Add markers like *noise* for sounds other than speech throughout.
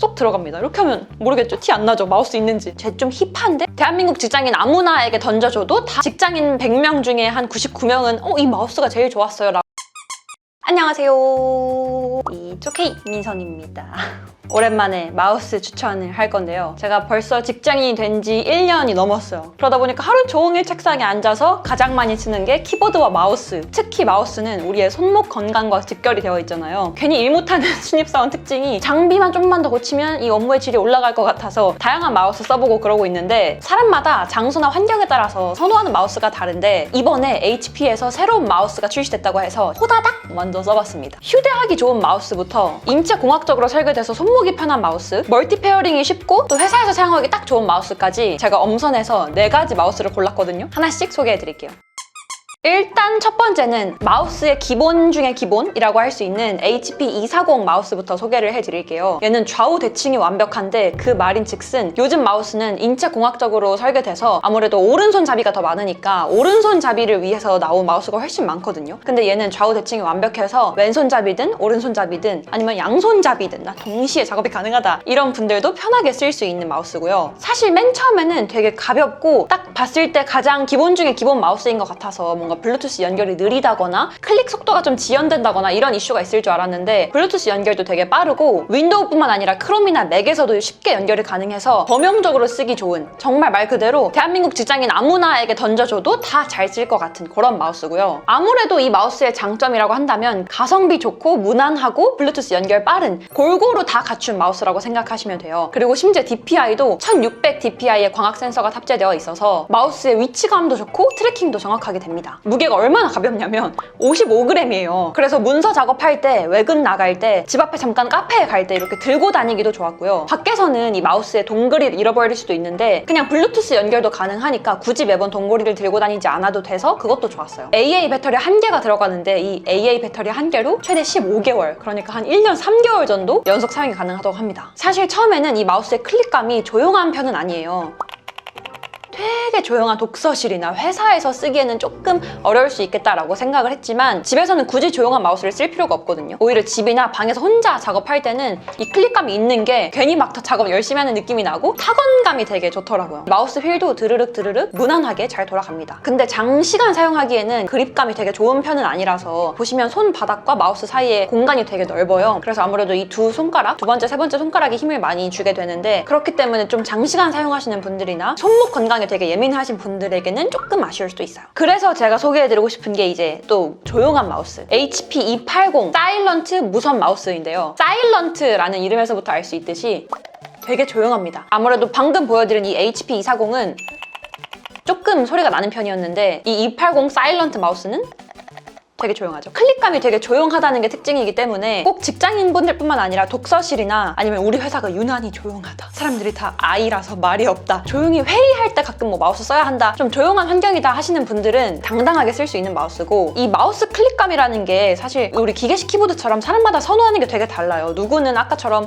쏙 들어갑니다. 이렇게 하면 모르겠죠? 티 안 나죠? 마우스 있는지. 쟤좀 힙한데? 대한민국 직장인 아무나에게 던져줘도 다 직장인 100명 중에 한 99명은 어, 이 마우스가 제일 좋았어요. 라고. 안녕하세요. 이쪽케이 민선입니다. 오랜만에 마우스 추천을 할 건데요. 제가 벌써 직장인이 된 지 1년이 넘었어요. 그러다 보니까 하루 종일 책상에 앉아서 가장 많이 쓰는 게 키보드와 마우스. 특히 마우스는 우리의 손목 건강과 직결이 되어 있잖아요. 괜히 일 못하는 *laughs* 신입사원 특징이 장비만 좀만 더 고치면 이 업무의 질이 올라갈 것 같아서 다양한 마우스 써보고 그러고 있는데 사람마다 장소나 환경에 따라서 선호하는 마우스가 다른데 이번에 HP에서 새로운 마우스가 출시됐다고 해서 호다닥 먼저 써봤습니다. 휴대하기 좋은 마우스부터 인체 공학적으로 설계돼서 손목 이 편한 마우스, 멀티 페어링이 쉽고 또 회사에서 사용하기 딱 좋은 마우스까지 제가 엄선해서 네 가지 마우스를 골랐거든요. 하나씩 소개해드릴게요. 일단 첫 번째는 마우스의 기본 중에 기본이라고 할 수 있는 HP 240 마우스부터 소개를 해드릴게요. 얘는 좌우 대칭이 완벽한데 그 말인 즉슨 요즘 마우스는 인체 공학적으로 설계돼서 아무래도 오른손 잡이가 더 많으니까 오른손 잡이를 위해서 나온 마우스가 훨씬 많거든요. 근데 얘는 좌우 대칭이 완벽해서 왼손 잡이든 오른손 잡이든 아니면 양손 잡이든 나 동시에 작업이 가능하다 이런 분들도 편하게 쓸 수 있는 마우스고요. 사실 맨 처음에는 되게 가볍고 딱 봤을 때 가장 기본 중에 기본 마우스인 것 같아서 뭔가 블루투스 연결이 느리다거나 클릭 속도가 좀 지연된다거나 이런 이슈가 있을 줄 알았는데 블루투스 연결도 되게 빠르고 윈도우뿐만 아니라 크롬이나 맥에서도 쉽게 연결이 가능해서 범용적으로 쓰기 좋은 정말 말 그대로 대한민국 직장인 아무나에게 던져줘도 다 잘 쓸 것 같은 그런 마우스고요. 아무래도 이 마우스의 장점이라고 한다면 가성비 좋고 무난하고 블루투스 연결 빠른 골고루 다 갖춘 마우스라고 생각하시면 돼요. 그리고 심지어 DPI도 1600 DPI의 광학 센서가 탑재되어 있어서 마우스의 위치감도 좋고 트래킹도 정확하게 됩니다. 무게가 얼마나 가볍냐면 55g이에요. 그래서 문서 작업할 때, 외근 나갈 때, 집 앞에 잠깐 카페에 갈 때 이렇게 들고 다니기도 좋았고요. 밖에서는 이 마우스에 동그리를 잃어버릴 수도 있는데 그냥 블루투스 연결도 가능하니까 굳이 매번 동그리를 들고 다니지 않아도 돼서 그것도 좋았어요. AA 배터리 한 개가 들어가는데 이 AA 배터리 한 개로 최대 15개월, 그러니까 한 1년 3개월 정도 연속 사용이 가능하다고 합니다. 사실 처음에는 이 마우스의 클릭감이 조용한 편은 아니에요. 되게 조용한 독서실이나 회사에서 쓰기에는 조금 어려울 수 있겠다라고 생각을 했지만 집에서는 굳이 조용한 마우스를 쓸 필요가 없거든요. 오히려 집이나 방에서 혼자 작업할 때는 이 클릭감이 있는 게 괜히 막 더 작업 열심히 하는 느낌이 나고 타건감이 되게 좋더라고요. 마우스 휠도 드르륵 드르륵 무난하게 잘 돌아갑니다. 근데 장시간 사용하기에는 그립감이 되게 좋은 편은 아니라서 보시면 손바닥과 마우스 사이에 공간이 되게 넓어요. 그래서 아무래도 이 두 손가락, 두 번째, 세 번째 손가락에 힘을 많이 주게 되는데 그렇기 때문에 좀 장시간 사용하시는 분들이나 손목 건강 에 되게 예민하신 분들에게는 조금 아쉬울 수도 있어요. 그래서 제가 소개해드리고 싶은 게 이제 또 조용한 마우스 HP 280 사일런트 무선 마우스인데요. 사일런트라는 이름에서부터 알 수 있듯이 되게 조용합니다. 아무래도 방금 보여드린 이 HP 240은 조금 소리가 나는 편이었는데 이 280 사일런트 마우스는 되게 조용하죠. 클릭감이 되게 조용하다는 게 특징이기 때문에 꼭 직장인분들뿐만 아니라 독서실이나 아니면 우리 회사가 유난히 조용하다. 사람들이 다 아이라서 말이 없다. 조용히 회의할 때 가끔 뭐 마우스 써야 한다. 좀 조용한 환경이다 하시는 분들은 당당하게 쓸 수 있는 마우스고 이 마우스 클릭감이라는 게 사실 우리 기계식 키보드처럼 사람마다 선호하는 게 되게 달라요. 누구는 아까처럼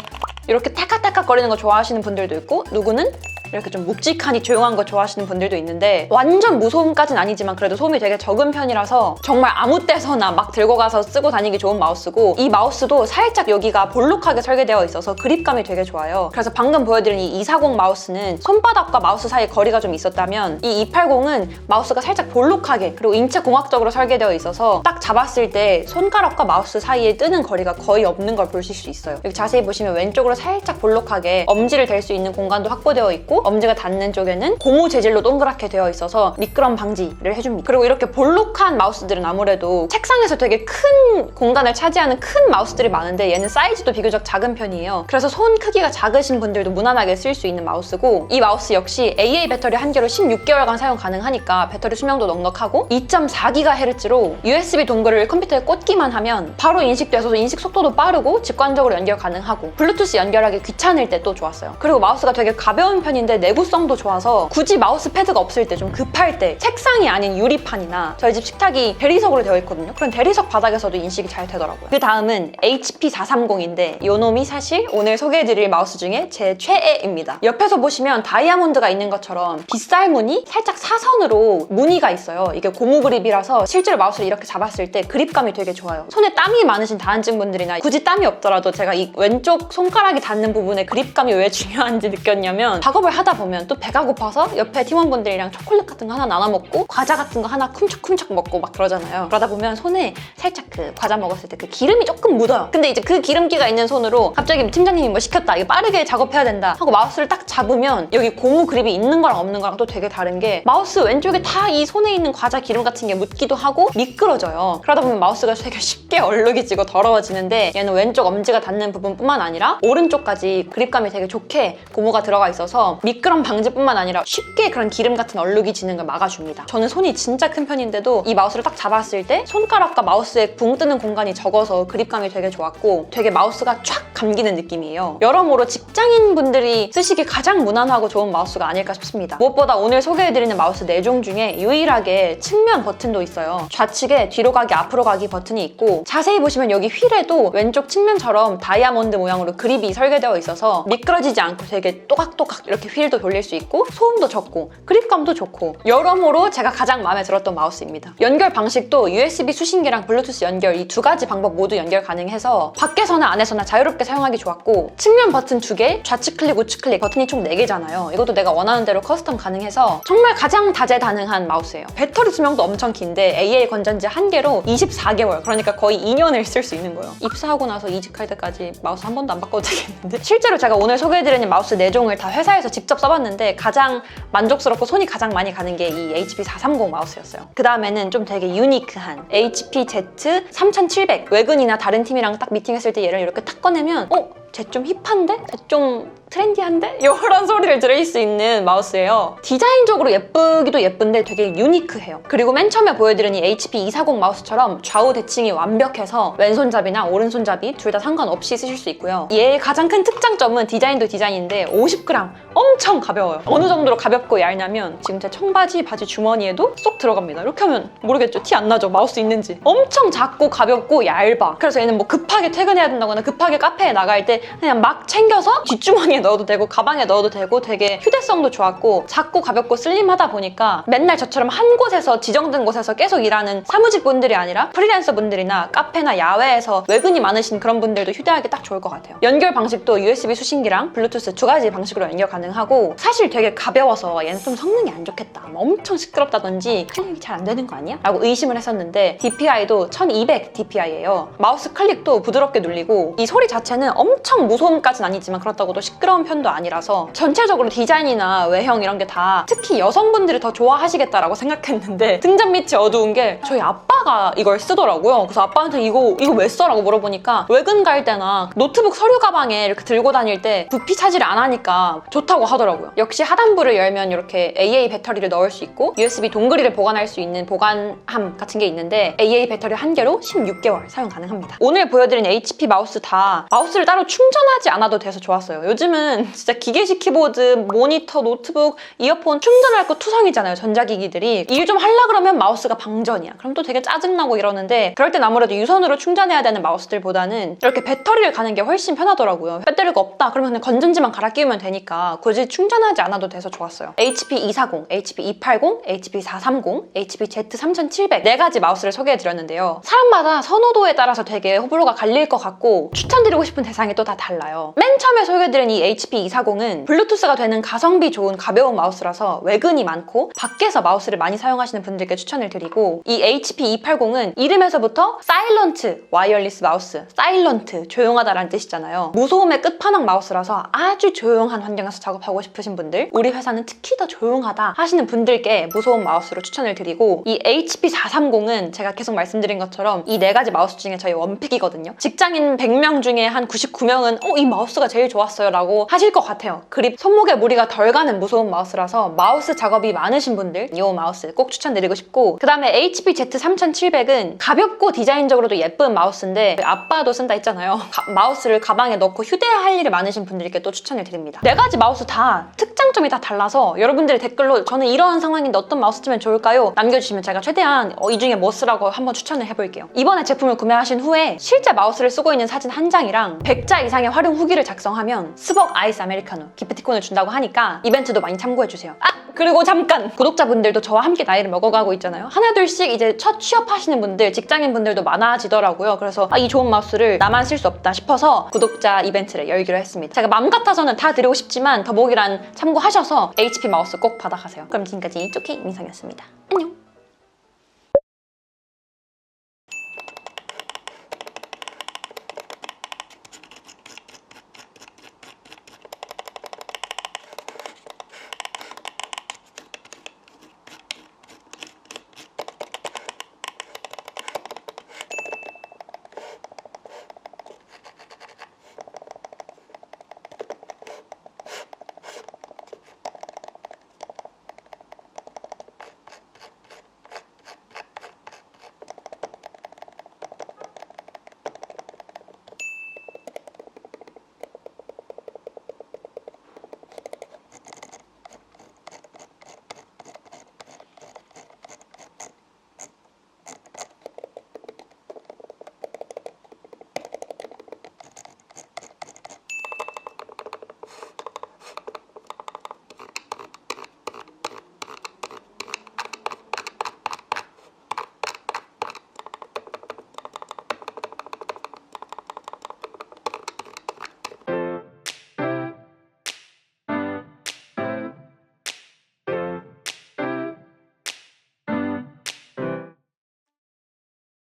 이렇게 딸깍딸깍 거리는 거 좋아하시는 분들도 있고 누구는 이렇게 좀 묵직하니 조용한 거 좋아하시는 분들도 있는데 완전 무소음까진 아니지만 그래도 소음이 되게 적은 편이라서 정말 아무 때서나 막 들고 가서 쓰고 다니기 좋은 마우스고 이 마우스도 살짝 여기가 볼록하게 설계되어 있어서 그립감이 되게 좋아요. 그래서 방금 보여드린 이 240 마우스는 손바닥과 마우스 사이 거리가 좀 있었다면 이 280은 마우스가 살짝 볼록하게 그리고 인체 공학적으로 설계되어 있어서 딱 잡았을 때 손가락과 마우스 사이에 뜨는 거리가 거의 없는 걸 보실 수 있어요. 여기 자세히 보시면 왼쪽으로 살짝 볼록하게 엄지를 댈 수 있는 공간도 확보되어 있고 엄지가 닿는 쪽에는 고무 재질로 동그랗게 되어 있어서 미끄럼 방지를 해줍니다. 그리고 이렇게 볼록한 마우스들은 아무래도 책상에서 되게 큰 공간을 차지하는 큰 마우스들이 많은데 얘는 사이즈도 비교적 작은 편이에요. 그래서 손 크기가 작으신 분들도 무난하게 쓸 수 있는 마우스고 이 마우스 역시 AA 배터리 한 개로 16개월간 사용 가능하니까 배터리 수명도 넉넉하고 2.4GHz로 USB 동글을 컴퓨터에 꽂기만 하면 바로 인식돼서 인식 속도도 빠르고 직관적으로 연결 가능하고 블루투스 연결하기 귀찮을 때 또 좋았어요. 그리고 마우스가 되게 가벼운 편인데 가벼운데 내구성도 좋아서 굳이 마우스 패드가 없을 때 좀 급할 때 책상이 아닌 유리판이나 저희 집 식탁이 대리석으로 되어 있거든요. 그런 대리석 바닥에서도 인식이 잘 되더라고요. 그 다음은 HP430인데 이 놈이 사실 오늘 소개해드릴 마우스 중에 제 최애입니다. 옆에서 보시면 다이아몬드가 있는 것처럼 빗살 무늬 살짝 사선으로 무늬가 있어요. 이게 고무 그립이라서 실제로 마우스를 이렇게 잡았을 때 그립감이 되게 좋아요. 손에 땀이 많으신 다한증 분들이나 굳이 땀이 없더라도 제가 이 왼쪽 손가락이 닿는 부분에 그립감이 왜 중요한지 느꼈냐면 작업을 하다 보면 또 배가 고파서 옆에 팀원분들이랑 초콜릿 같은 거 하나 나눠 먹고 과자 같은 거 하나 쿰척쿰척 먹고 막 그러잖아요. 그러다 보면 손에 살짝 그 과자 먹었을 때 그 기름이 조금 묻어요. 근데 이제 그 기름기가 있는 손으로 갑자기 팀장님이 뭐 시켰다. 이거 빠르게 작업해야 된다. 하고 마우스를 딱 잡으면 여기 고무 그립이 있는 거랑 없는 거랑 또 되게 다른 게 마우스 왼쪽에 다 이 손에 있는 과자 기름 같은 게 묻기도 하고 미끄러져요. 그러다 보면 마우스가 되게 쉽게 얼룩이지고 더러워지는데 얘는 왼쪽 엄지가 닿는 부분뿐만 아니라 오른쪽까지 그립감이 되게 좋게 고무가 들어가 있어서 미끄럼 방지뿐만 아니라 쉽게 그런 기름 같은 얼룩이 지는 걸 막아줍니다. 저는 손이 진짜 큰 편인데도 이 마우스를 딱 잡았을 때 손가락과 마우스에 붕 뜨는 공간이 적어서 그립감이 되게 좋았고 되게 마우스가 쫙 감기는 느낌이에요. 여러모로 직장인 분들이 쓰시기 가장 무난하고 좋은 마우스가 아닐까 싶습니다. 무엇보다 오늘 소개해드리는 마우스 4종 중에 유일하게 측면 버튼도 있어요. 좌측에 뒤로 가기, 앞으로 가기 버튼이 있고 자세히 보시면 여기 휠에도 왼쪽 측면처럼 다이아몬드 모양으로 그립이 설계되어 있어서 미끄러지지 않고 되게 또각또각 이렇게 휠도 돌릴 수 있고 소음도 적고 그립감도 좋고 여러모로 제가 가장 마음에 들었던 마우스입니다. 연결 방식도 USB 수신기랑 블루투스 연결 이 두 가지 방법 모두 연결 가능해서 밖에서나 안에서나 자유롭게 사용하기 좋았고 측면 버튼 두 개, 좌측 클릭, 우측 클릭 버튼이 총 4개잖아요. 이것도 내가 원하는 대로 커스텀 가능해서 정말 가장 다재다능한 마우스예요. 배터리 수명도 엄청 긴데 AA 건전지 한 개로 24개월 그러니까 거의 2년을 쓸 수 있는 거예요. 입사하고 나서 이직할 때까지 마우스 한 번도 안 바꿔도 되겠는데 실제로 제가 오늘 소개해드리는 마우스 4종을 다 회사에서 직접 써봤는데 가장 만족스럽고 손이 가장 많이 가는 게 이 HP 430 마우스였어요. 그 다음에는 좀 되게 유니크한 HP Z 3700 외근이나 다른 팀이랑 딱 미팅했을 때 얘를 이렇게 탁 꺼내면 어? 쟤 좀 힙한데? 쟤 좀 트렌디한데? *laughs* 이런 소리를 들을 수 있는 마우스예요. 디자인적으로 예쁘기도 예쁜데 되게 유니크해요. 그리고 맨 처음에 보여드린 이 HP 240 마우스처럼 좌우 대칭이 완벽해서 왼손잡이나 오른손잡이 둘 다 상관없이 쓰실 수 있고요. 얘의 가장 큰 특장점은 디자인도 디자인인데 50g 엄청 가벼워요. 어느 정도로 가볍고 얇냐면 지금 제 청바지 바지 주머니에도 쏙 들어갑니다. 이렇게 하면 모르겠죠? 티 안 나죠? 마우스 있는지. 엄청 작고 가볍고 얇아. 그래서 얘는 뭐 급하게 퇴근해야 된다거나 급하게 카페에 나갈 때 그냥 막 챙겨서 뒷주머니에 넣어도 되고 가방에 넣어도 되고 되게 휴대성도 좋았고 작고 가볍고 슬림하다 보니까 맨날 저처럼 한 곳에서 지정된 곳에서 계속 일하는 사무직 분들이 아니라 프리랜서 분들이나 카페나 야외에서 외근이 많으신 그런 분들도 휴대하기 딱 좋을 것 같아요. 연결 방식도 USB 수신기랑 블루투스 두 가지 방식으로 연결 가능하고 사실 되게 가벼워서 얘는 좀 성능이 안 좋겠다. 뭐 엄청 시끄럽다든지 클릭이 잘 안 되는 거 아니야? 라고 의심을 했었는데 DPI도 1200 DPI예요. 마우스 클릭도 부드럽게 눌리고 이 소리 자체는 엄청 무소음까지는 아니지만 그렇다고 또 시끄러운 편도 아니라서 전체적으로 디자인이나 외형 이런 게 다 특히 여성분들이 더 좋아하시겠다라고 생각했는데 등잔 밑이 어두운 게 저희 아빠가 이걸 쓰더라고요. 그래서 아빠한테 이거 이거 왜 써라고 물어보니까 외근 갈 때나 노트북 서류 가방에 이렇게 들고 다닐 때 부피 차지를 안 하니까 좋다고 하더라고요. 역시 하단부를 열면 이렇게 AA 배터리를 넣을 수 있고 USB 동그리를 보관할 수 있는 보관함 같은 게 있는데 AA 배터리 한 개로 16개월 사용 가능합니다. 오늘 보여드린 HP 마우스 다 마우스를 따로 충 전하지 않아도 돼서 좋았어요. 요즘은 *laughs* 진짜 기계식 키보드, 모니터, 노트북, 이어폰 충전할 거 투성이잖아요. 전자기기들이. 일 좀 하려 그러면 마우스가 방전이야. 그럼 또 되게 짜증나고 이러는데 그럴 땐 아무래도 유선으로 충전해야 되는 마우스들보다는 이렇게 배터리를 가는 게 훨씬 편하더라고요. 배터리가 없다 그러면 그냥 건전지만 갈아 끼우면 되니까 굳이 충전하지 않아도 돼서 좋았어요. HP 240, HP 280, HP 430, HP Z 3700 네 가지 마우스를 소개해드렸는데요. 사람마다 선호도에 따라서 되게 호불호가 갈릴 것 같고 추천드리고 싶은 대상이 또 다 달라요. 맨 처음에 소개해드린 이 HP 240은 블루투스가 되는 가성비 좋은 가벼운 마우스라서 외근이 많고 밖에서 마우스를 많이 사용하시는 분들께 추천을 드리고 이 HP 280은 이름에서부터 사일런트 와이어리스 마우스 사일런트 조용하다라는 뜻이잖아요. 무소음의 끝판왕 마우스라서 아주 조용한 환경에서 작업하고 싶으신 분들 우리 회사는 특히 더 조용하다 하시는 분들께 무소음 마우스로 추천을 드리고 이 HP 430은 제가 계속 말씀드린 것처럼 이 네 가지 마우스 중에 저희 원픽이거든요. 직장인 100명 중에 한 99명 은 어, 이 마우스가 제일 좋았어요 라고 하실 것 같아요. 그립 손목에 무리가 덜 가는 무서운 마우스라서 마우스 작업이 많으신 분들 이 마우스 꼭 추천드리고 싶고 그 다음에 HP Z3700은 가볍고 디자인적으로도 예쁜 마우스인데 아빠도 쓴다 했잖아요. 가- 마우스를 가방에 넣고 휴대할 일이 많으신 분들께 또 추천을 드립니다. 네 가지 마우스 다 특장점이 다 달라서 여러분들이 댓글로 저는 이런 상황인데 어떤 마우스 쓰면 좋을까요? 남겨주시면 제가 최대한 어, 이 중에 뭐 쓰라고 한번 추천을 해볼게요. 이번에 제품을 구매하신 후에 실제 마우스를 쓰고 있는 사진 한 장이랑 100자 이상의 활용 후기를 작성하면 스벅 아이스 아메리카노 기프티콘을 준다고 하니까 이벤트도 많이 참고해주세요. 아! 그리고 잠깐! 구독자분들도 저와 함께 나이를 먹어가고 있잖아요. 하나둘씩 이제 첫 취업하시는 분들, 직장인분들도 많아지더라고요. 그래서 아, 이 좋은 마우스를 나만 쓸 수 없다 싶어서 구독자 이벤트를 열기로 했습니다. 제가 마음 같아서는 다 드리고 싶지만 더보기란 참고하셔서 HP 마우스 꼭 받아가세요. 그럼 지금까지 쪼케 민성이었습니다. 안녕!